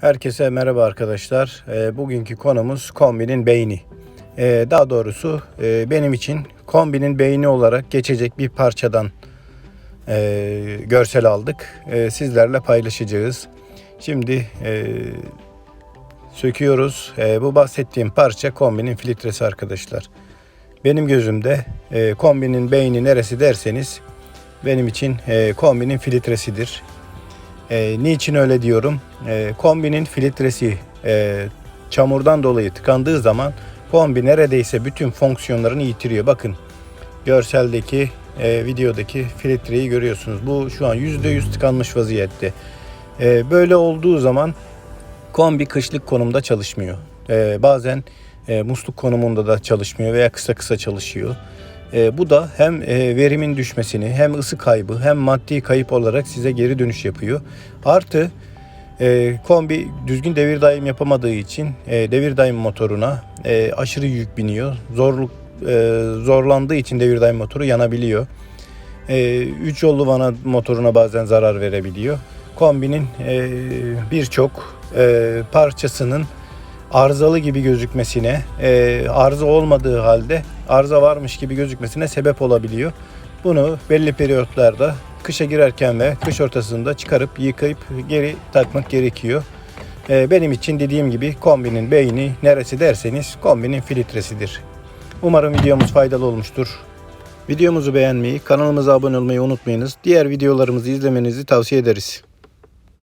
Herkese merhaba arkadaşlar. E, bugünkü konumuz kombinin beyni. E, daha doğrusu e, benim için kombinin beyni olarak geçecek bir parçadan e, görsel aldık. E, sizlerle paylaşacağız. Şimdi e, söküyoruz. Bu bahsettiğim parça kombinin filtresi arkadaşlar. Benim gözümde kombinin beyni neresi derseniz benim için kombinin filtresidir. E, niçin öyle diyorum? E, kombinin filtresi e, çamurdan dolayı tıkandığı zaman kombi neredeyse bütün fonksiyonlarını yitiriyor. Bakın görseldeki e, videodaki filtreyi görüyorsunuz. Bu şu an %100 tıkanmış vaziyette. E, böyle olduğu zaman kombi kışlık konumda çalışmıyor. E, bazen e, musluk konumunda da çalışmıyor veya kısa kısa çalışıyor. E, bu da hem e, verimin düşmesini hem ısı kaybı hem maddi kayıp olarak size geri dönüş yapıyor. Artı e, kombi düzgün devir daim yapamadığı için e, devir daim motoruna e, aşırı yük biniyor. Zorluk e, zorlandığı için devir daim motoru yanabiliyor. 3 yollu vana motoruna bazen zarar verebiliyor. Kombinin e, birçok e, parçasının arızalı gibi gözükmesine, e, arıza olmadığı halde arıza varmış gibi gözükmesine sebep olabiliyor. Bunu belli periyotlarda kışa girerken ve kış ortasında çıkarıp yıkayıp geri takmak gerekiyor. E, benim için dediğim gibi kombinin beyni neresi derseniz kombinin filtresidir. Umarım videomuz faydalı olmuştur. Videomuzu beğenmeyi, kanalımıza abone olmayı unutmayınız. Diğer videolarımızı izlemenizi tavsiye ederiz.